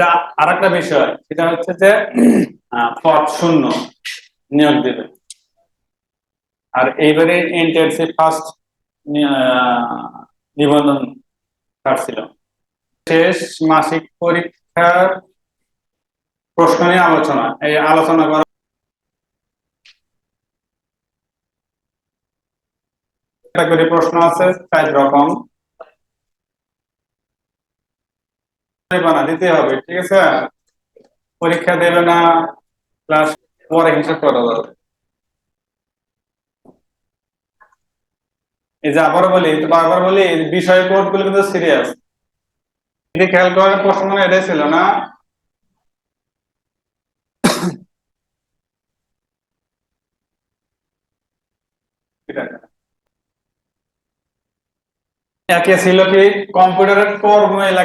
আচ্ছা আর একটা বিষয়, সেটা হচ্ছে যে পদ শূন্য নিয়োগ দেবে। আর এইবারে ইন্টার্নশিপ ফার্স্ট নিবন্ধন কাটছিল। শেষ মাসিক পরীক্ষার প্রশ্ন নিয়ে আলোচনা, এই আলোচনা করে প্রশ্ন আছে, চার রকম। পরীক্ষা দেবে না ক্লাস পরে হিসাব করা যাবে। এই যে আবারও বলি বারবার বলি বিষয়গুলো কিন্তু সিরিয়াস খেয়াল করেন, প্রশ্ন মনে এটাই ছিল না। একে ছিল কি? কম্পিউটারের কর্ম এলাকা